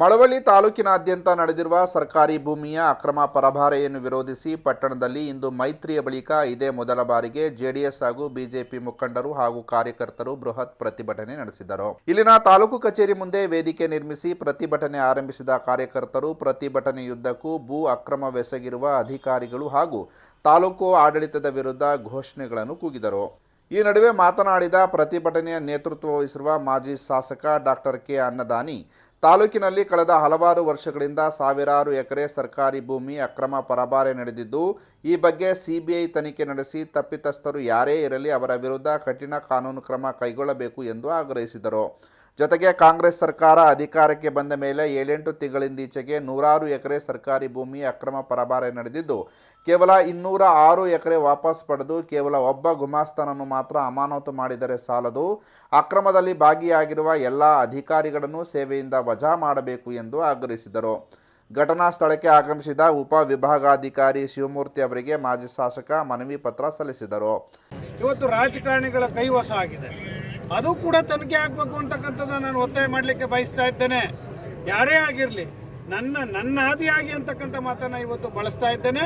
ಮಳವಳ್ಳಿ ತಾಲೂಕಿನಾದ್ಯಂತ ನಡೆದಿರುವ ಸರ್ಕಾರಿ ಭೂಮಿಯ ಅಕ್ರಮ ಪರಭಾರೆಯನ್ನು ವಿರೋಧಿಸಿ ಪಟ್ಟಣದಲ್ಲಿ ಇಂದು ಮೈತ್ರಿಯ ಬಳಿಕ ಇದೇ ಮೊದಲ ಬಾರಿಗೆ ಜೆಡಿಎಸ್ ಹಾಗೂ ಬಿಜೆಪಿ ಮುಖಂಡರು ಹಾಗೂ ಕಾರ್ಯಕರ್ತರು ಬೃಹತ್ ಪ್ರತಿಭಟನೆ ನಡೆಸಿದರು. ಇಲ್ಲಿನ ತಾಲೂಕು ಕಚೇರಿ ಮುಂದೆ ವೇದಿಕೆ ನಿರ್ಮಿಸಿ ಪ್ರತಿಭಟನೆ ಆರಂಭಿಸಿದ ಕಾರ್ಯಕರ್ತರು ಪ್ರತಿಭಟನೆಯುದ್ದಕ್ಕೂ ಭೂ ಅಕ್ರಮವೆಸಗಿರುವ ಅಧಿಕಾರಿಗಳು ಹಾಗೂ ತಾಲೂಕು ಆಡಳಿತದ ವಿರುದ್ಧ ಘೋಷಣೆಗಳನ್ನು ಕೂಗಿದರು. ಈ ನಡುವೆ ಮಾತನಾಡಿದ ಪ್ರತಿಭಟನೆಯ ನೇತೃತ್ವ ವಹಿಸಿರುವ ಮಾಜಿ ಶಾಸಕ ಡಾಕ್ಟರ್ ಕೆ ಅನ್ನದಾನಿ ತಾಲೂಕಿನಲ್ಲಿ ಕಳೆದ ಹಲವಾರು ವರ್ಷಗಳಿಂದ ಸಾವಿರಾರು ಎಕರೆ ಸರ್ಕಾರಿ ಭೂಮಿ ಅಕ್ರಮ ಪರಭಾರೆ ನಡೆದಿದ್ದು, ಈ ಬಗ್ಗೆ ಸಿಬಿಐ ತನಿಖೆ ನಡೆಸಿ ತಪ್ಪಿತಸ್ಥರು ಯಾರೇ ಇರಲಿ ಅವರ ವಿರುದ್ಧ ಕಠಿಣ ಕಾನೂನು ಕ್ರಮ ಕೈಗೊಳ್ಳಬೇಕು ಎಂದು ಆಗ್ರಹಿಸಿದರು. ಜೊತೆಗೆ ಕಾಂಗ್ರೆಸ್ ಸರ್ಕಾರ ಅಧಿಕಾರಕ್ಕೆ ಬಂದ ಮೇಲೆ ಏಳೆಂಟು ತಿಂಗಳಿಂದೀಚೆಗೆ ನೂರಾರು ಎಕರೆ ಸರ್ಕಾರಿ ಭೂಮಿ ಅಕ್ರಮ ಪರಭಾರೆ ನಡೆದಿದ್ದು, ಕೇವಲ ಇನ್ನೂರ ಆರು ಎಕರೆ ವಾಪಸ್ ಪಡೆದು ಕೇವಲ ಒಬ್ಬ ಗುಮಾಸ್ತನನ್ನು ಮಾತ್ರ ಅಮಾನತು ಮಾಡಿದರೆ ಸಾಲದು. ಅಕ್ರಮದಲ್ಲಿ ಭಾಗಿಯಾಗಿರುವ ಎಲ್ಲ ಅಧಿಕಾರಿಗಳನ್ನು ಸೇವೆಯಿಂದ ವಜಾ ಮಾಡಬೇಕು ಎಂದು ಆಗ್ರಹಿಸಿದರು. ಘಟನಾ ಸ್ಥಳಕ್ಕೆ ಆಗಮಿಸಿದ ಉಪ ವಿಭಾಗಾಧಿಕಾರಿ ಶಿವಮೂರ್ತಿ ಅವರಿಗೆ ಮಾಜಿ ಶಾಸಕ ಮನವಿ ಪತ್ರ ಸಲ್ಲಿಸಿದರು. ಇವತ್ತು ರಾಜಕಾರಣಿಗಳ ಕೈವಶ ಆಗಿದೆ. ಅದು ಕೂಡ ತನಿಖೆ ಆಗಬೇಕು ಅಂತಕ್ಕಂಥದ್ದು ನಾನು ಒತ್ತಾಯ ಮಾಡಲಿಕ್ಕೆ ಬಯಸ್ತಾ ಇದ್ದೇನೆ. ಯಾರೇ ಆಗಿರಲಿ, ನನ್ನ ನನ್ನ ಆದಿಯಾಗಿ ಅಂತಕ್ಕಂಥ ಮಾತನ್ನ ಇವತ್ತು ಬಳಸ್ತಾ ಇದ್ದೇನೆ.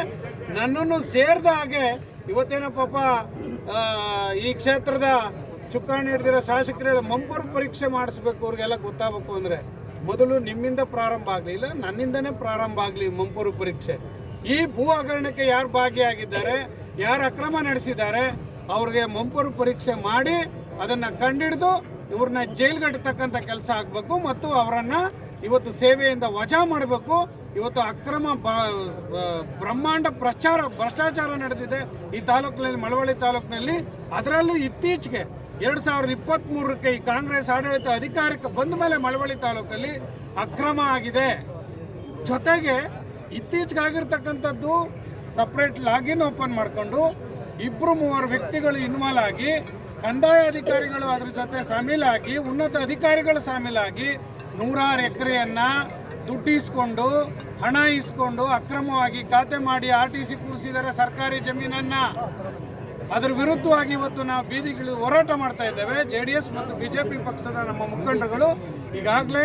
ನನ್ನನ್ನು ಸೇರಿದ ಹಾಗೆ ಇವತ್ತೇನೋ ಪಾಪ ಈ ಕ್ಷೇತ್ರದ ಚುಕ್ಕಾಣಿ ಹಿಡಿದಿರೋ ಶಾಸಕರ ಮಂಪರು ಪರೀಕ್ಷೆ ಮಾಡಿಸ್ಬೇಕು ಅವ್ರಿಗೆಲ್ಲ ಗೊತ್ತಾಗಬೇಕು ಅಂದರೆ ಮೊದಲು ನಿಮ್ಮಿಂದ ಪ್ರಾರಂಭ ಆಗಲಿ, ಇಲ್ಲ ನನ್ನಿಂದನೇ ಪ್ರಾರಂಭ ಆಗಲಿ ಮಂಪರು ಪರೀಕ್ಷೆ. ಈ ಭೂ ಹಗರಣಕ್ಕೆ ಯಾರು ಭಾಗಿಯಾಗಿದ್ದಾರೆ, ಯಾರು ಅಕ್ರಮ ನಡೆಸಿದ್ದಾರೆ, ಅವ್ರಿಗೆ ಮಂಪರು ಪರೀಕ್ಷೆ ಮಾಡಿ ಅದನ್ನ ಕಂಡಿಡಿದು ಇವ್ರನ್ನ ಜೈಲ್ಗಟ್ಟತಕ್ಕಂಥ ಕೆಲಸ ಆಗಬೇಕು ಮತ್ತು ಅವರನ್ನು ಇವತ್ತು ಸೇವೆಯಿಂದ ವಜಾ ಮಾಡಬೇಕು. ಇವತ್ತು ಅಕ್ರಮ ಬ್ರಹ್ಮಾಂಡ ಪ್ರಚಾರ, ಭ್ರಷ್ಟಾಚಾರ ನಡೆದಿದೆ ಈ ತಾಲೂಕಿನಲ್ಲಿ, ಮಳವಳ್ಳಿ ತಾಲೂಕಿನಲ್ಲಿ. ಅದರಲ್ಲೂ ಇತ್ತೀಚೆಗೆ ಎರಡು ಸಾವಿರದ ಇಪ್ಪತ್ತ್ ಮೂರಕ್ಕೆ ಈ ಕಾಂಗ್ರೆಸ್ ಆಡಳಿತ ಅಧಿಕಾರಕ್ಕೆ ಬಂದ ಮೇಲೆ ಮಳವಳ್ಳಿ ತಾಲೂಕಲ್ಲಿ ಅಕ್ರಮ ಆಗಿದೆ. ಜೊತೆಗೆ ಇತ್ತೀಚೆಗೆ ಆಗಿರ್ತಕ್ಕಂಥದ್ದು ಸಪ್ರೇಟ್ ಲಾಗಿನ್ ಓಪನ್ ಮಾಡಿಕೊಂಡು ಇಬ್ಬರು ಮೂವರು ವ್ಯಕ್ತಿಗಳು ಇನ್ವಾಲ್ವ್ ಆಗಿ ಕಂದಾಯ ಅಧಿಕಾರಿಗಳು ಅದ್ರ ಜೊತೆ ಸಾಮೀಲಾಗಿ, ಉನ್ನತ ಅಧಿಕಾರಿಗಳು ಸಾಮೀಲಾಗಿ ನೂರಾರು ಎಕರೆಯನ್ನ ದುಡ್ಡು ಹಣ ಇಸ್ಕೊಂಡು ಅಕ್ರಮವಾಗಿ ಖಾತೆ ಮಾಡಿ ಆರ್ ಟಿ ಸಿ ಕೂರಿಸಿದರೆ ಸರ್ಕಾರಿ ಜಮೀನನ್ನ. ಅದರ ವಿರುದ್ಧವಾಗಿ ಇವತ್ತು ನಾವು ಬೀದಿಗಿಳಿದು ಹೋರಾಟ ಮಾಡ್ತಾ ಇದ್ದೇವೆ. ಜೆ ಡಿ ಎಸ್ ಮತ್ತು ಬಿಜೆಪಿ ಪಕ್ಷದ ನಮ್ಮ ಮುಖಂಡರುಗಳು ಈಗಾಗಲೇ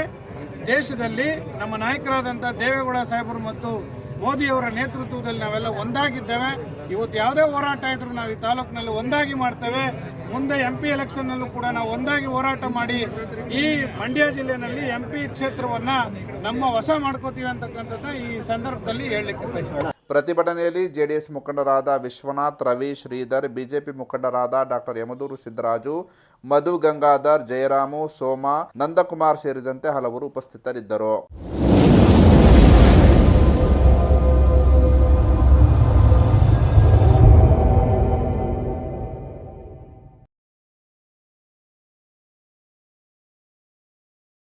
ದೇಶದಲ್ಲಿ ನಮ್ಮ ನಾಯಕರಾದಂಥ ದೇವೇಗೌಡ ಸಾಹೇಬರು ಮತ್ತು ಮೋದಿಯವರ ನೇತೃತ್ವದಲ್ಲಿ ನಾವೆಲ್ಲ ಒಂದಾಗಿದ್ದೇವೆ. ಇವತ್ತು ಯಾವುದೇ ಹೋರಾಟ ಇದ್ರೂ ನಾವು ಈ ತಾಲೂಕಿನಲ್ಲಿ ಒಂದಾಗಿ ಮಾಡ್ತೇವೆ. ಮುಂದೆ ಎಂ ಪಿ ಎಲೆಕ್ಷನ್ನಲ್ಲೂ ಕೂಡ ನಾವು ಒಂದಾಗಿ ಹೋರಾಟ ಮಾಡಿ ಈ ಮಂಡ್ಯ ಜಿಲ್ಲೆಯಲ್ಲಿ ಎಂ ಪಿ ಕ್ಷೇತ್ರವನ್ನು ನಮ್ಮ ವಶ ಮಾಡ್ಕೋತೀವಿ ಅಂತಕ್ಕಂಥದ್ದು ಈ ಸಂದರ್ಭದಲ್ಲಿ ಹೇಳಲಿಕ್ಕೆ ಬಯಸ್ತೇನೆ. ಪ್ರತಿಭಟನೆಯಲ್ಲಿ ಜೆಡಿಎಸ್ ಮುಖಂಡರಾದ ವಿಶ್ವನಾಥ್, ರವಿ, ಶ್ರೀಧರ್, ಬಿಜೆಪಿ ಮುಖಂಡರಾದ ಡಾಕ್ಟರ್ ಯಮದೂರು ಸಿದ್ದರಾಜು, ಮಧು ಗಂಗಾಧರ್, ಜಯರಾಮು, ಸೋಮ, ನಂದಕುಮಾರ್ ಸೇರಿದಂತೆ ಹಲವರು ಉಪಸ್ಥಿತರಿದ್ದರು.